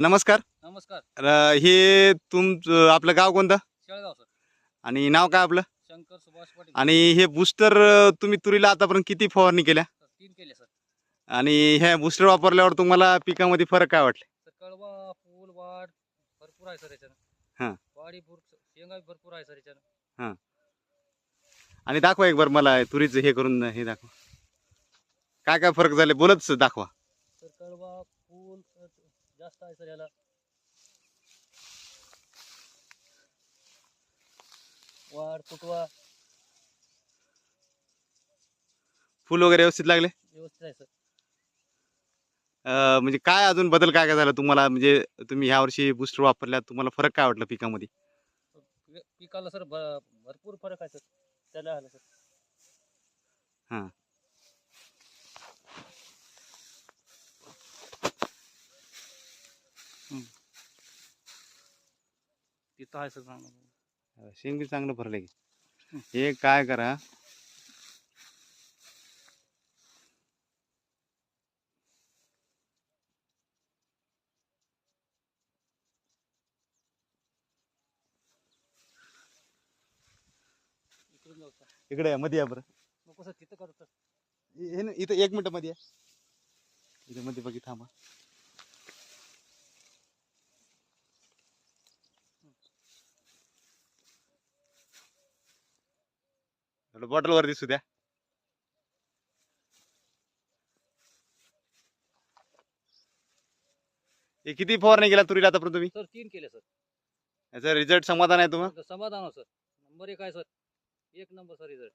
नमस्कार. नमस्कार. र- हे तुम आपलं गाव कोणतं? शेळगाव सर. आणि नाव काय आपलं? शंकर सुभाष पाटील. आणि हे बूस्टर तुम्ही तुरीला आतापर्यंत किती फवारणी केल्या? सर, तीन केले सर. आणि ह्या बूस्टर वापरल्यावर तुम्हाला पिकामध्ये फरक काय वाटले? सर कळवा फूल वाढ भरपूर आहे सर हा. याच्यानं भूर शेंगा बी भरपूर आहे सर याच्यानं. आणि दाखवा एक बरं मला तुरीचं हे करून हे दाखवा. काय काय फरक झाले? बोलत दाखवा. सर कळवा जास्त आहे सर याला. वाढ फुटवा फुल वगैरे व्यवस्थित लागले? व्यवस्थित आहे सर. अं, म्हणजे काय अजून बदल काय काय झाला? तुम्हाला म्हणजे तुम्ही ह्या वर्षी बूस्टर वापरल्यात तुम्हाला फरक काय वाटलं पिकामध्ये? पि- पिकाला सर भ- भरपूर फरक आहे सर. त्याला आलं सर. हम्म. तिथं आहे सर चांगलं शेंग बी चांगलं भरले की. हे काय करा? इकडून जाऊ सर इकडे या, मध्ये या बरं. नको सर तिथं करू सर हे हे ना, इथं एक मिनिटमध्ये या. इथं मध्ये बघी थांबा. बॉटल वर दिसू द्या. हे किती फवारणी गेला तुरीला आतापर्यंत तुम्ही? सर तीन केले सर. याचा रिझल्ट समाधान आहे तुम्हाला? समाधान हो सर. नंबर एक आहे सर. एक नंबर सर रिझल्ट